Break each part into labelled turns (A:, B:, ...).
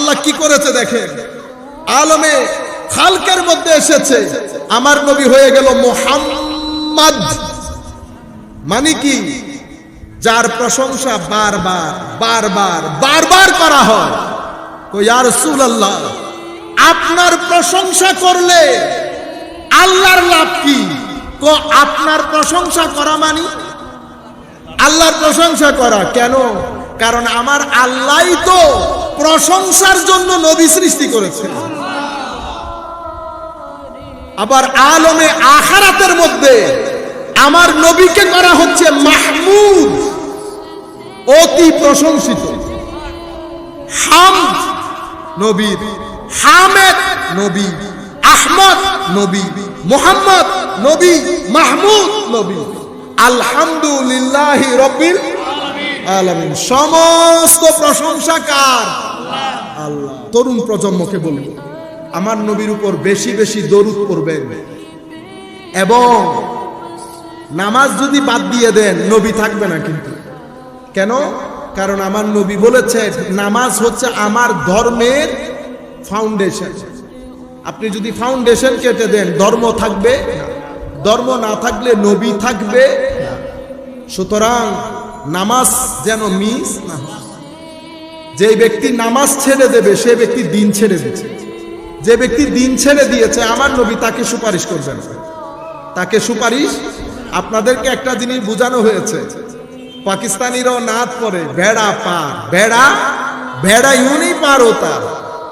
A: আল্লাহ কি করেছে দেখেন? আলমে খালকের মধ্যে এসেছে। আমার নবী হয়ে গেল মোহাম্মদ। মানে কি? যার প্রশংসা বারবার বারবার বারবার করা হয়। কই আর আল্লাহ আপনার প্রশংসা করলে আল্লাহর লাভ কি? কো, আপনার প্রশংসা করা মানি? আল্লাহর প্রশংসা করা। কেন? কারণ আমার আল্লাহই তো প্রশংসার জন্য নবী সৃষ্টি করেছে। আবার আলমে আখারাতের মধ্যে আমার নবীকে করা হচ্ছে মাহমুদ। অতি প্রশংসিত। হাম নবীর হামেদ নবী, আহমদ নবী, মোহাম্মদ নবী, মাহমুদ নবী। আলহামদুলিল্লাহ রবিল আলামিন। সমস্ত প্রশংসা কার? তরুণ প্রজন্মকে বলব আমার নবীর উপর বেশি বেশি দরুদ করবেন এবং নামাজ যদি বাদ দিয়ে দেন, নবী থাকবে না কিন্তু। কেন? কারণ আমার নবী বলেছে নামাজ হচ্ছে আমার ধর্মের ফাউন্ডেশন আপনি যদি ফাউন্ডেশন কেটে দেন, ধর্ম থাকবে ধর্ম না থাকলে নবী থাকবে সুতরাং নামাজ যেন মিস না হয়। যে ব্যক্তি নামাজ ছেড়ে দেবে সে ব্যক্তি দিন ছেড়ে দিচ্ছে যে ব্যক্তি দিন ছেড়ে দিয়েছে আমার নবী তাকে সুপারিশ করবেন তাকে সুপারিশ আপনাদেরকে একটা জিনিস বোঝানো হয়েছে পাকিস্তানিরাও नात পরে বেড়া पार बेड़ा बेड़ा यूं नहीं पार होता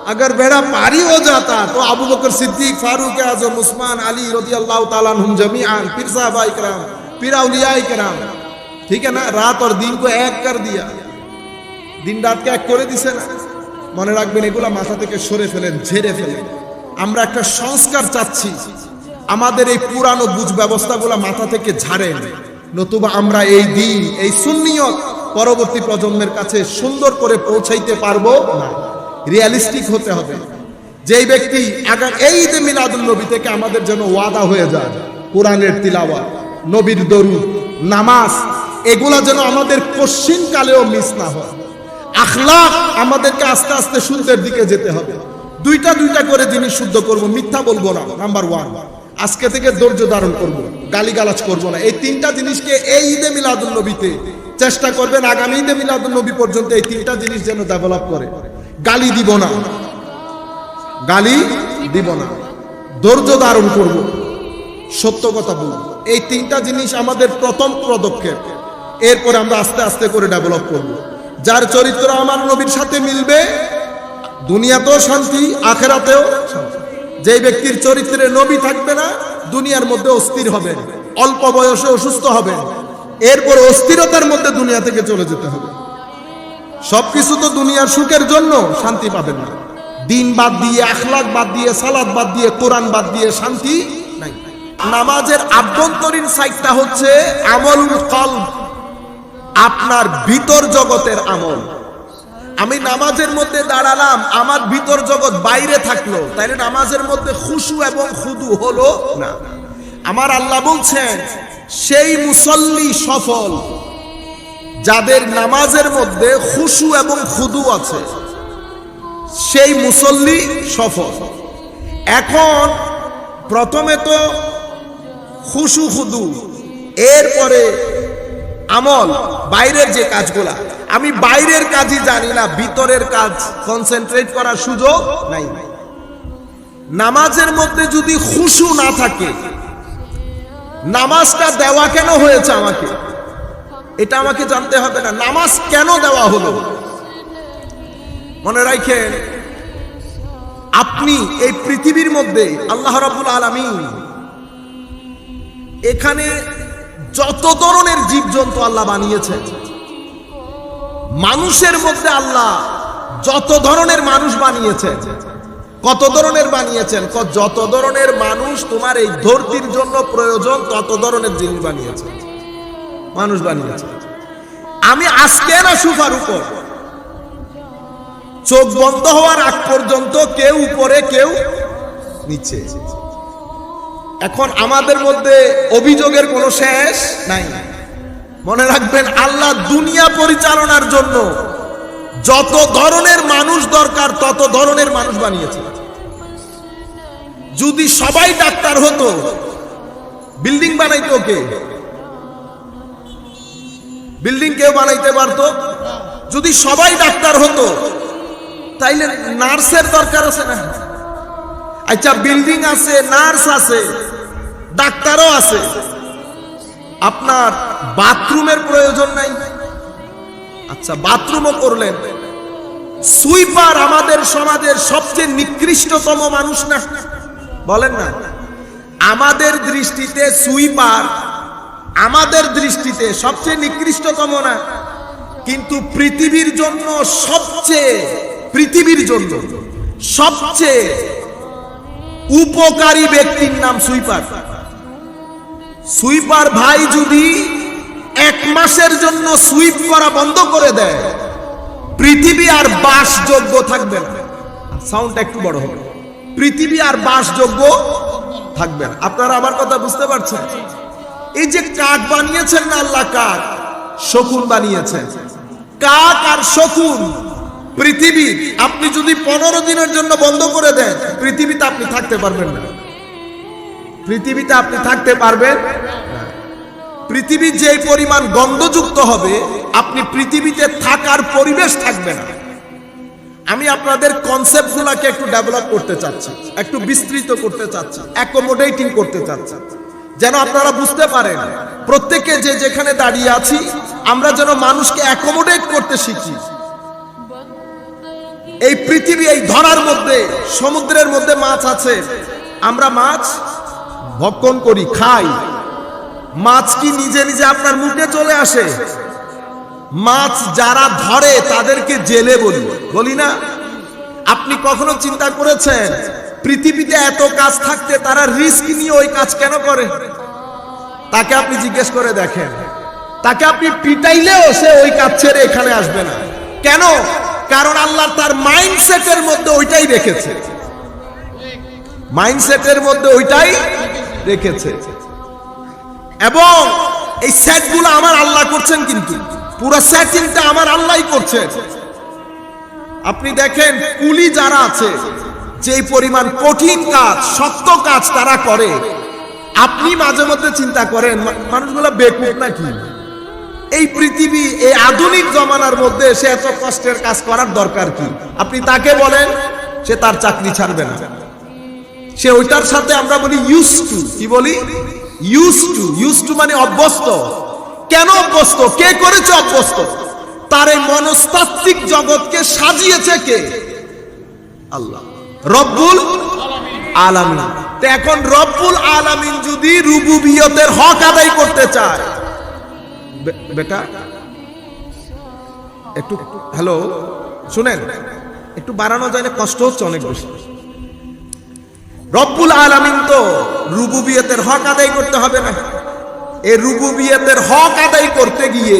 A: अगर बेड़ा पार ही हो जाता तो अबू बकर सिद्दीक फारूक आजम उस्मान अली रजी अल्लाह ताला अन्हुम जमीआन पीर साहबा इकराम पीर औलिया इकराम ठीक है ना रात और दिन को एक कर दिया দিন রাতকে এক করে দিছে না। মনে রাখবেন এগুলা মাথা থেকে সরে ফেলেন, ঝেড়ে ফেলেন। আমরা একটা সংস্কার চাচ্ছি। আমাদের এই পুরানো বুঝ ব্যবস্থাগুলো মাথা থেকে ঝাড়েন। নতুবা আমরা এই দিন, এই সুন্নিয়ত পরবর্তী প্রজন্মের কাছে সুন্দর করে পৌঁছাইতে পারব না। রিয়ালিস্টিক হতে হবে। যেই ব্যক্তি এই যে মিলাদুল নবী থেকে আমাদের যেন ওয়াদা হয়ে যায়, কোরআনের তিলাওয়া নবীর দরুদ, নামাজ, এগুলা যেন আমাদের পশ্চিমকালেও মিস না হয়। আখলাক আমাদেরকে আস্তে আস্তে শুদ্ধের দিকে যেতে হবে। দুইটা দুইটা করে জিনিস শুদ্ধ করব, মিথ্যা বলব না নাম্বার ওয়ান আজকে থেকে ধৈর্য ধারণ করব, গালিগালাজ করব না। এই তিনটা জিনিসকে এই ঈদে মিলাদুল নবীতে চেষ্টা করবেন, আগামী ঈদে মিলাদুল নবী পর্যন্ত এই তিনটা জিনিস যেন ডেভেলপ করে। গালি দিব না। গালি দিব না। ধৈর্য ধারণ করব। সত্য কথা বলব। এই তিনটা জিনিস আমাদের প্রথম পদক্ষেপ। এরপরে আমরা আস্তে আস্তে করে ডেভেলপ করব। যার চরিত্র আমার নবীর সাথে মিলবে, দুনিয়াতেও শান্তি, আখেরাতেও যেই ব্যক্তির চরিত্রে নবী থাকবে না, দুনিয়ার মধ্যে অস্থির হবেন অল্প বয়সে অসুস্থ হবেন এরপর অস্থিরতার মধ্যে দুনিয়া থেকে চলে যেতে হবে। সবকিছু তো দুনিয়ার সুখের জন্য শান্তি পাবেন না। দিন বাদ দিয়ে, আখলাক বাদ দিয়ে সালাদ বাদ দিয়ে, কোরআন বাদ দিয়ে শান্তি নামাজের আভ্যন্তরীণ সাইটটা হচ্ছে আমলুল কলব। আপনার ভিতর জগতের আমল। আমি নামাজের মধ্যে দাঁড়ালাম, আমার ভিতর জগৎ বাইরে থাকল। তাইলে নামাজের মধ্যে খুশু এবং খুদু হলো না। আমার আল্লাহ বলছেন, সেই মুসল্লি সফল যাদের নামাজের মধ্যে খুশু এবং খুদু আছে, সেই মুসল্লি সফল। এখন প্রথমে তো খুশু খুদু, এরপরে আমল, বাইরের যে কাজগুলা। আমি বাইরের কাজই জানি না, ভিতরের কাজ কনসেন্ট্রেট করার সুযোগ নাই। নামাজের মধ্যে যদি খুশু না থাকে, নামাজটা দেওয়া কেন হয়েছে আমাকে? এটা আমাকে জানতে হবে না। নামাজ কেন দেওয়া হলো? মনে রাখেন, আপনি এই পৃথিবীর মধ্যে আল্লাহ রাবুল আলমী এখানে যত ধরনের জীবজন্তু আল্লাহ বানিয়েছেন মানুষের মধ্যে আল্লাহ যত ধরনের মানুষ বানিয়েছেন কত ধরনের বানিয়েছেন যত ধরনের মানুষ তোমার এই ধরতির জন্য প্রয়োজন, তত ধরনের জিনিস বানিয়েছে। মানুষ বানিয়েছে। আমি আজকে না সুফার উপর চোখ বন্ধ হওয়ার আগ পর্যন্ত কেউ উপরে, কেউ নিচে। এখন আমাদের মধ্যে অভিযোগের কোনো শেষ নাই। মনে রাখবেন, আল্লাহ দুনিয়া পরিচালনার জন্য যত ধরনের মানুষ দরকার, তত ধরনের মানুষ বানিয়েছে। যদি সবাই ডাক্তার হতো, বিল্ডিং বানাইতো কে? বিল্ডিং কেউ বানাইতে পারতো? যদি সবাই ডাক্তার হতো, তাইলে নার্সের দরকার আছে না? আচ্ছা বিল্ডিং আছে নার্স আছে, ডাক্তারও আছে। আপনার বাথরুমের প্রয়োজন নাই। আচ্ছা বাথরুমও করলেন। সুইপার আমাদের সমাজের সবচেয়ে নিকৃষ্টতম মানুষ না? বলেন না। আমাদের দৃষ্টিতে সুইপার আমাদের দৃষ্টিতে সবচেয়ে নিকৃষ্টতম না। কিন্তু পৃথিবীর জন্য সবচেয়ে, পৃথিবীর জন্য সবচেয়ে উপকারী ব্যক্তির নাম সুইপার। সুইপার ভাই যদি এক মাসের জন্য সুইপ করা বন্ধ করে দেয়, পৃথিবী আর বাসযোগ্য থাকবে না। সাউন্ড একটু বড় হবে। পৃথিবী আর বাসযোগ্য থাকবে না। আপনারা আমার কথা বুঝতে পারছেন? এই যে কাক বানিয়েছেন না আল্লাহ কাক, শকুন বানিয়েছেন। কাক আর শকুন পৃথিবী আপনি যদি পনেরো দিনের জন্য বন্ধ করে দেন, পৃথিবীতে আপনি থাকতে পারবেন না। পৃথিবীতে আপনি থাকতে পারবেন। পৃথিবী যে পরিমাণ গন্ধযুক্ত হবে, আপনি পৃথিবীতে থাকার পরিবেশ থাকবে না। আমি আপনাদের কনসেপ্ট গুলাকে একটু ডেভেলপ করতে চাচ্ছি, একটু বিস্তৃত করতে চাচ্ছি অ্যাকোমোডেটিং করতে চাচ্ছি। যেন আপনারা বুঝতে পারেন, প্রত্যেকে যে যেখানে দাঁড়িয়ে আছি, আমরা যেন মানুষকে অ্যাকোমোডেট করতে শিখি। এই পৃথিবী, এই ধরার মধ্যে, সমুদ্রের মধ্যে মাছ আছে। আমরা মাছ ভক্ষণ করি, খাই। মাছ কি নিজে নিজে আপনার মুখে চলে আসে? মাছ যারা ধরে, তাদেরকে জেলে বলি। বলি না? আপনি কখনো চিন্তা করেছেন, পৃথিবীতে এত কাজ থাকতে তারা রিস্ক নিয়ে ওই কাজ কেন করে? তাকে আপনি জিজ্ঞেস করে দেখেন। তাকে আপনি পিটাইলেও সে ওই কাজ ছেড়ে এখানে আসবে না। কেন? কারণ আল্লাহ তার মাইন্ডসেটের মধ্যে ওইটাই রেখেছে। মাইন্ডসেটের মধ্যে ওইটাই রেখেছে। এবং এই সেটগুলো আমার আল্লাহ করছেন কিন্তু। পুরো সেটিংটা আমার আল্লাহই করছে। আপনি দেখেন, কুলি যারা আছে যে পরিমাণ কঠিন কাজ শক্ত কাজ তারা করে। আপনি মাঝে মধ্যে চিন্তা করেন মানুষগুলো বেকুব নাকি? এই পৃথিবী, এই আধুনিক জমানার মধ্যে সে এত কষ্টের কাজ করার দরকার কি? আপনি তাকে বলেন, সে তার চাকরি ছাড়বে না। সে ওইটার সাথে আমরা বলি ইউজ টু কি বলি? ইউজ টু ইউজ টু মানে অভ্যস্ত। কেন অভ্যস্ত? কে করেছে অভ্যস্ত? তার এই মনস্তাত্ত্বিক জগৎকে সাজিয়েছে কে? আল্লাহ। রব্বুল আলামিন। এখন রব্বুল আলামিন যদি রুবুবিয়তের হক আদায় করতে চায় বেটা? একটু, হ্যালো? শুনেন, একটু বাড়ানো যায় না কষ্ট হচ্ছে অনেক বেশি। রব্বুল আলামিন তো রুবুবিয়তের হক আদায় করতে হবে না। এই রুবুবিয়তের হক আদায় করতে গিয়ে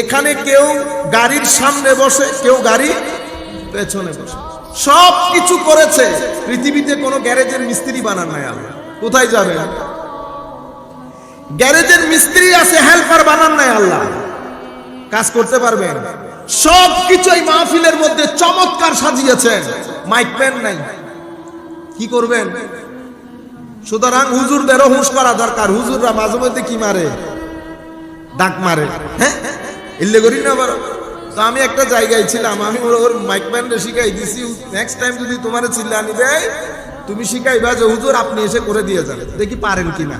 A: এখানে কেউ গাড়ির সামনে বসে, কেউ গাড়ি পেছনে বসে। সব কিছু করেছে, পৃথিবীতে কোনো গ্যারেজের মিস্ত্রি বানান নাই আল্লাহ। কোথায় যাবে গ্যারেজের মিস্ত্রি আছে হেল্পার বানান নাই আল্লাহ। কাজ করতে পারবেন? সব কিছু এই মাহফিলের মধ্যে চমৎকার সাজিয়েছেন। মাইক প্যান নাই। কি করবেন? সুতরাং হুজুরদেরও হুঁশ করা দরকার। হুজুররা মাঝে মধ্যে কি মারে? ডাক মারে। হ্যাঁ? ইল্লে করি না বড় তো আমি একটা জায়গায় ছিলাম, আমি ওর মাইক ব্যান্ডে শিখাই দিছি। নেক্সট টাইম যদি তোমার চিল্লানি দেয়, তুমি শিখাইবা যে হুজুর আপনি এসে করে দিয়ে যাবেন দেখি পারেন কি না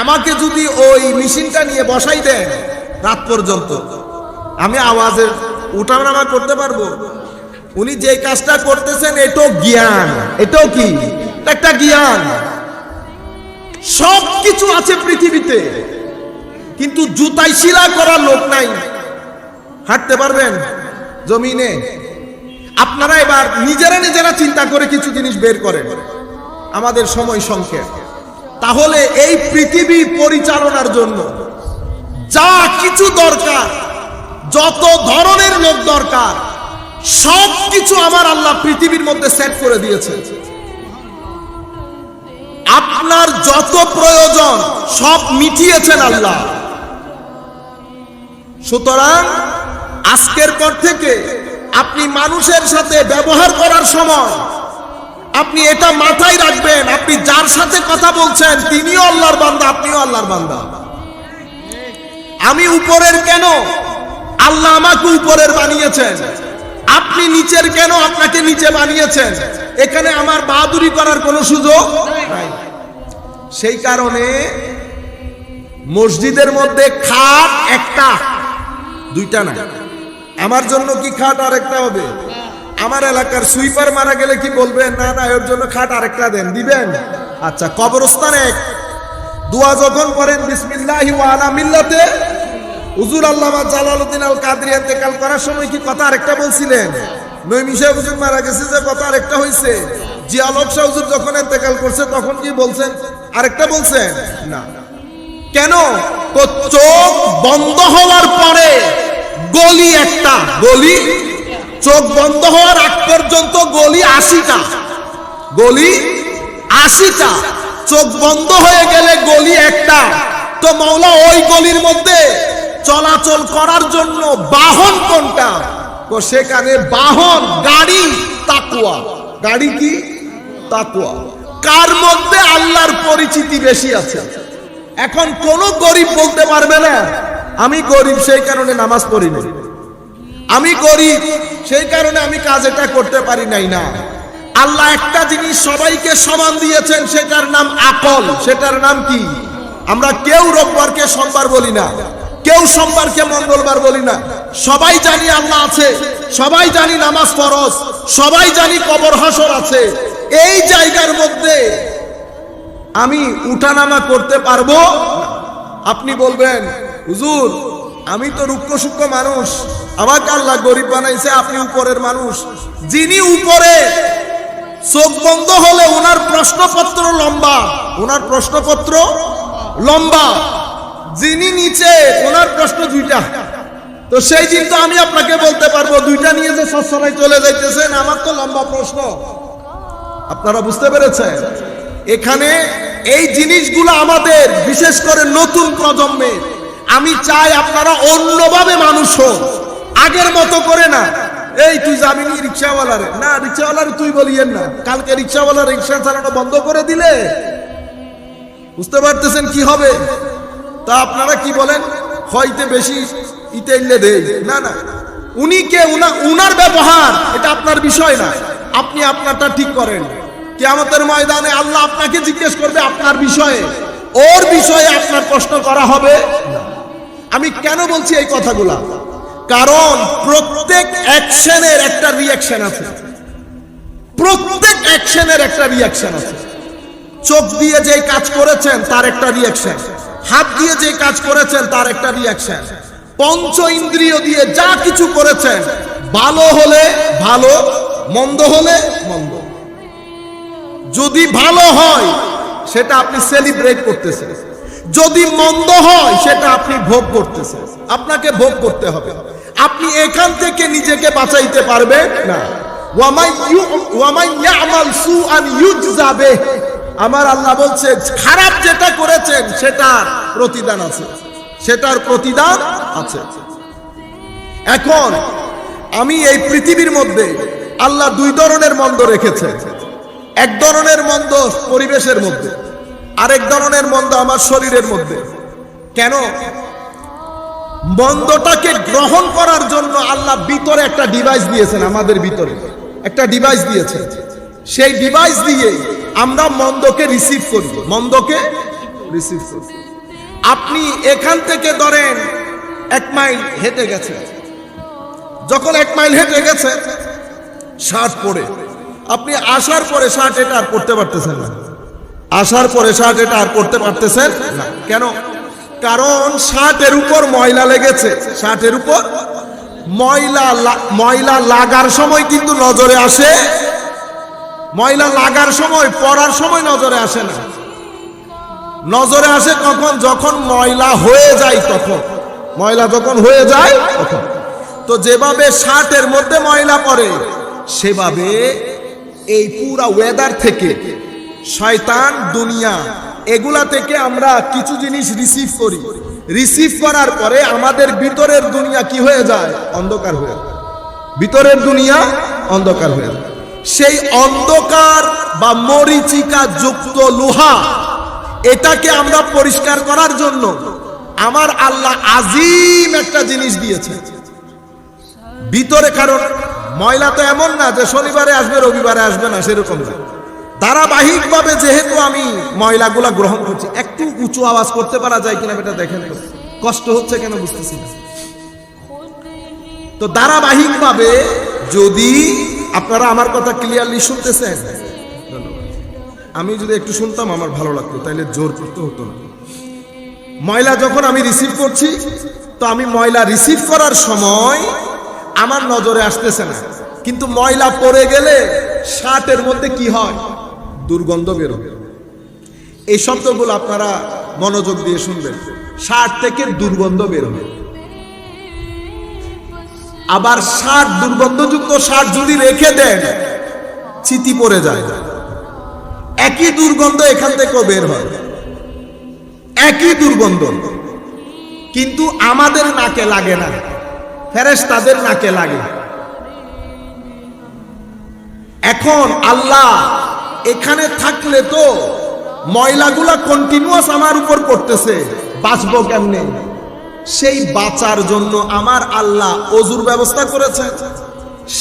A: আমাকে যদি ওই মেশিনটা নিয়ে বসাই দেন রাত পর্যন্ত, আমি আওয়াজের উঠানামা করতে পারব? উনি যে কাজটা করতেছেন, এটাও জ্ঞান। এটাও কি? একটা জ্ঞান। সব কিছু আছে পৃথিবীতে, কিন্তু জুতাই শিলা করার লোক নাই। হাঁটতে পারবেন জমিনে? আপনারা এবার নিজেরা নিজেরা চিন্তা করে কিছু জিনিস বের করেন। আমাদের সময় সংক্ষেপ। তাহলে এই পৃথিবী পরিচালনার জন্য যা কিছু দরকার, যত ধরনের লোক দরকার, সব কিছু আমার আল্লাহ পৃথিবীর মধ্যে সেট করে দিয়েছে। আপনার যত প্রয়োজন, সব মিটিয়েছেন আল্লাহ। সুতরাং আজকের পর থেকে আপনি মানুষের সাথে ব্যবহার করার সময় আপনি এটা মাথায় রাখবেন, আপনি যার সাথে কথা বলছেন, তিনিও আল্লাহর বান্দা, আপনিও আল্লাহর বান্দা। আমি উপরের কেন? আল্লাহ আমাকে উপরের বানিয়েছেন। আপনি নিচের কেন আপনাকে নিচে বানিয়েছেন? এখানে আমার বাহাদুরি করার কোনো সুযোগ সেই কারণে মসজিদের মধ্যে খাট একটা, দুইটা না আমার জন্য কি খাট আরেকটা হবে? আমার এলাকার সুইপার মারা গেলে কি বলবেন? না না, এর জন্য খাট আরেকটা দেন। দিবেন? আচ্ছা কবরস্থান এক দোয়া যখন করেন, বিসমিল্লাহি ওয়া আলা মিল্লাতে, হুজুর আল্লামা জালালউদ্দিন আল কাদরি ইন্তেকাল করার সময় কি কথা আরেকটা বলছিলেন? নৈমিষা হুজুর মারা গেছে যে কথা আরেকটা হইছে। জিয়ালক শাহ হুজুর যখন ইন্তেকাল করছে, তখন কি বলছেন? আরেকটা বলছেন? না। কেন? তো চোখ বন্ধ হওয়ার পরে গলি একটা। গলি? চোখ বন্ধ হওয়ার আগ পর্যন্ত গলি আশিটা। গলি আশিটা। চোখ বন্ধ হয়ে গেলে গলি একটা। তো মৌলা ওই গলির মধ্যে চলাচল করার জন্য বাহন কোনটা? তো সেখানে বাহন, গাড়ি, তাকুয়া। গাড়ি কি? তাকুয়া। কার মধ্যে আল্লাহর পরিচিতি বেশি আছে? এখন কোন গরিব বলতে পারবে না, আমি গরিব, সেই কারণে নামাজ পড়ি না আমি গরিব সেই কারণে আমি কাজ এটা করতে পারি নাই না। আল্লাহ একটা জিনিস সবাইকে সমান দিয়েছেন, সেটার নাম আকল, সেটার নাম কি? আমরা কেউ রোববারকে সোমবার বলি না, কেউ সোমবারকে মঙ্গলবার বলি না। সবাই জানি আল্লাহ আছে, সবাই জানি নামাজ ফরজ, সবাই জানি কবর হাসর আছে। এই জায়গার মধ্যে আমি উঠানামা করতে পারব? আপনি বলবেন, হুজুর আমি তো রুক্ষ সূক্ষ্ম মানুষ। আমাকে আল্লাহ গরিব বানাইছে, আপনি উপরের মানুষ। যিনি উপরে, চোখ বন্ধ হলে ওনার প্রশ্নপত্র লম্বা। ওনার প্রশ্নপত্র লম্বা। যিনি নিচে ওনার প্রশ্ন দুইটা। তো সেই দিন তো আমি আপনাকে বলতে পারব, দুইটা নিয়ে যে সচ্ছলাই চলে যাইতেছেন, আমার তো লম্বা প্রশ্ন। আপনারা বুঝতে পেরেছেন? এখানে এই জিনিসগুলো আমাদের, বিশেষ করে নতুন প্রজন্মে আমি চাই আপনারা অন্যভাবে মানুষ হোক। আগের মতো করে না। এই, তুই যাবি নি রিক্সাওয়ালারে? না, রিক্সাওয়ালারে তুই বলিয়েন না। কালকে রিক্সাওয়ালা রিক্সা চালানো বন্ধ করে দিলে? বুঝতে পারতেছেন কি হবে? তা আপনারা কি বলেন? হয়তো বেশি ইতে ইল্লে দেই। না না। উনি কে? উনা- উনার ব্যবহার, এটা আপনার বিষয় না। আপনি আপনারটা ঠিক করেন। কিয়ামতের ময়দানে আল্লাহ আপনাকে জিজ্ঞেস করবে আপনার বিষয়ে। ওর বিষয়ে আপনার প্রশ্ন করা হবে না। আমি কেন বলছি এই কথাগুলা? কারণ প্রত্যেক অ্যাকশনের একটা রিয়াকশন আছে। প্রত্যেক অ্যাকশনের একটা রিয়াকশন আছে। চোখ দিয়ে যে কাজ করেছেন, তার একটা রিয়াকশন হাত দিয়ে যে কাজ করেছেন, তার একটা রিয়াকশন পঞ্চ ইন্দ্রিয় দিয়ে যা কিছু করেছেন, ভালো হলে ভালো, মন্দ হলে মন্দ। যদি ভালো হয়, সেটা আপনি সেলিব্রেট করতেছেন। যদি মন্দ হয়, সেটা আপনি ভোগ করতেছেন। আপনাকে ভোগ করতে হবে। আপনি এখান থেকে নিজেকে বাঁচাইতে পারবেন না। আমার আল্লাহ বলছে, খারাপ যেটা করেছেন, সেটার প্রতিদান আছে। সেটার প্রতিদান আছে। এখন, আমি এই পৃথিবীর মধ্যে আল্লাহ দুই ধরনের মন্দ রেখেছে এক ধরনের মন্দ পরিবেশের মধ্যে। আরেক ধরনের মন্দ আমার শরীরের মধ্যে। কেন? মন্দটাকে গ্রহণ করার জন্য আল্লাহ ভিতরে একটা ডিভাইস দিয়েছেন, আমাদের ভিতরে। একটা ডিভাইস দিয়েছেন। সেই ডিভাইস দিয়ে আমরা মন্দকে রিসিভ করি। মন্দকে রিসিভ করি। আপনি এখান থেকে ধরেন এক মাইল হেঁটে গেছেন যখন এক মাইল হেঁটে গেছে শার্ট পরে। আপনি আসার পরে শার্ট এটা আর পড়তে পারতেছেন না। আসার পরে শার্ট এটা আর পড়তে পারতেছেন কেন? কারণ শার্টের উপর ময়লা লেগেছে। শার্টের উপর ময়লা ময়লা লাগার সময় কিন্তু নজরে আসে। ময়লা লাগার সময়, পরার সময় নজরে আসে না। নজরে আসে কখন যখন ময়লা হয়ে যায় তখন। ময়লা যখন হয়ে যায় তখন। তো যেভাবে শার্টের মধ্যে ময়লা পড়ে, সেভাবে এই পুরা ওয়েদার থেকে শয়তান, দুনিয়া, এগুলা থেকে আমরা কিছু জিনিস রিসিভ করি। রিসিভ করার পরে আমাদের ভিতরের দুনিয়া কি হয়ে যায়? অন্ধকার হয়ে যায়। ভিতরের দুনিয়া অন্ধকার হয়ে যায়। সেই অন্ধকার বা মরিচিকা যুক্ত লোহা, এটাকে আমরা পরিষ্কার করার জন্য আমার আল্লাহ আজিম একটা জিনিস দিয়েছে। ভিতরে কারণ ময়লা তো এমন না যে শনিবারে আসবে, রবিবারে আসবে না, সেরকম না। ধারাবাহিকভাবে যেহেতু আমি ময়লাগুলা গ্রহণ করছি, একটু উঁচু আওয়াজ করতে পারা যায় কিনা এটা দেখেন কষ্ট হচ্ছে কেন বুঝতেছি না। তো ধারাবাহিকভাবে যদি আপনারা আমার কথা ক্লিয়ারলি শুনতেছেন, আমি যদি একটু শুনতাম আমার ভালো লাগতো, তাইলে জোর করতে হতো না। ময়লা যখন আমি রিসিভ করছি, তো আমি ময়লা রিসিভ করার সময় আমার নজরে আসতেছে না। কিন্তু ময়লা পড়ে গেলে শার্টের মধ্যে কি হয়? দুর্গন্ধ বেরোবে এই শব্দগুলো আপনারা মনোযোগ দিয়ে শুনবেন। শার্ট থেকে দুর্গন্ধ বেরোবে আবার শার্ট দুর্গন্ধযুক্ত শার্ট যদি রেখে দেন, চিতি পড়ে যায়। একই দুর্গন্ধ এখান থেকেও বের হয়। একই দুর্গন্ধ। কিন্তু আমাদের নাকে লাগে না। ফেরেস তাদের নাকে লাগে। এখন আল্লাহ এখানে থাকলে তো ময়লাগুলা কন্টিনিউয়াস আমার উপর পড়তেছে। বাঁচবো কেমনে? সেই বাঁচার জন্য আমার আল্লাহ অজুর ব্যবস্থা করেছে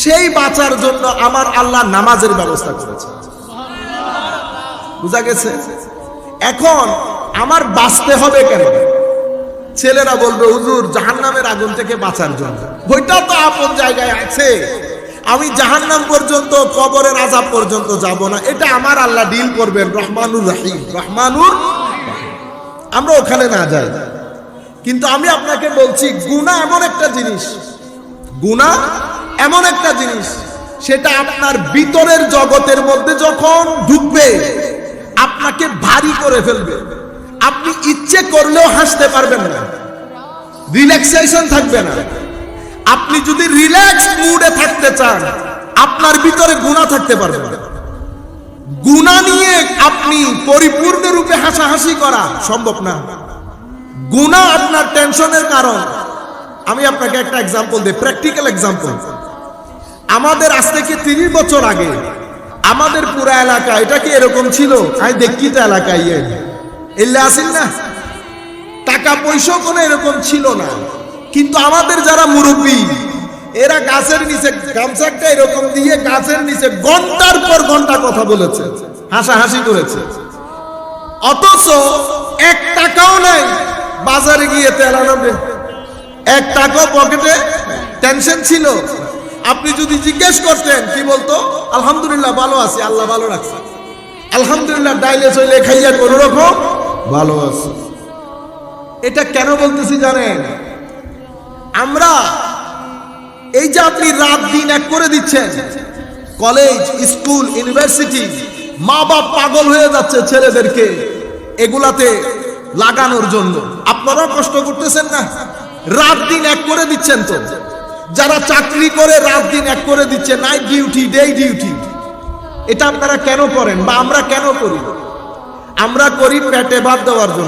A: সেই বাঁচার জন্য আমার আল্লাহ নামাজের ব্যবস্থা করেছে বুঝা গেছে? এখন আমার বাঁচতে হবে কেন? ছেলেরা বলবে, হুজুর, জাহান্নামের আগুন থেকে বাঁচার জন্য। ওইটা তো আপন জায়গায় আছে। আমি জাহান্নাম পর্যন্ত, কবরের আজাব পর্যন্ত যাব না। এটা আমার আল্লাহ ডিল করবেন, রহমানুর রাহিম। রহমানুর আমরা ওখানে না যাই। কিন্তু আমি আপনাকে বলছি গুণা এমন একটা জিনিস গুণা এমন একটা জিনিস, সেটা আপনার ভিতরের জগতের মধ্যে যখন ঢুকবে, আপনাকে ভারী করে ফেলবে। আপনি ইচ্ছে করলেও হাসতে পারবেন না। রিল্যাক্সেশন থাকবে না। আপনি যদি রিল্যাক্স মুডে থাকতে চান, আপনার ভিতরে গুণা থাকতে পারবেন না। গুণা নিয়ে আপনি পরিপূর্ণ রূপে হাসাহাসি করা সম্ভব না। গুণা আপনার টেনশনের কারণ। আমি আপনাকে একটা এক্সাম্পল দিই প্র্যাকটিক্যাল এক্সাম্পল আমাদের আজ থেকে তিরিশ বছর আগে আমাদের পুরা এলাকা, এটা কি এরকম ছিল? আমি দেখি তো এলাকায় এলে আসেন না? টাকা পয়সা কোনো এরকম ছিল না। কিন্তু আমাদের যারা মুরব্বী, এরা গাছের নিচে গামছাটা এরকম দিয়ে গাছের নিচে ঘণ্টার পর ঘণ্টা কথা বলেছে, হাসাহাসি করেছে। অথচ এক টাকাও নাই, বাজারে গিয়ে তেল আনবে। এক টাকাও পকেটে টেনশন ছিল। আপনি যদি জিজ্ঞেস করতেন, কি বলতো? আলহামদুলিল্লাহ ভালো আছি, আল্লাহ ভালো রাখছে। আলহামদুলিল্লাহ ডাইলে চলে খাইয়া কোনো রকম ভালো আছে। এটা কেন বলতেছি জানেন? আমরা এই যে আপনি রাত দিন এক করে দিচ্ছেন। কলেজ, স্কুল, ইউনিভার্সিটি মা বাপ পাগল হয়ে যাচ্ছে ছেলেদেরকে এগুলাতে লাগানোর জন্য। আপনারা কষ্ট করতেছেন না? রাত দিন এক করে দিচ্ছেন তো। যারা চাকরি করে রাত দিন এক করে দিচ্ছে নাইট ডিউটি ডে ডিউটি এটা আপনারা কেন করেন বা আমরা কেন করি? আমরা করি পেটে ভাত দেওয়ার জন্য।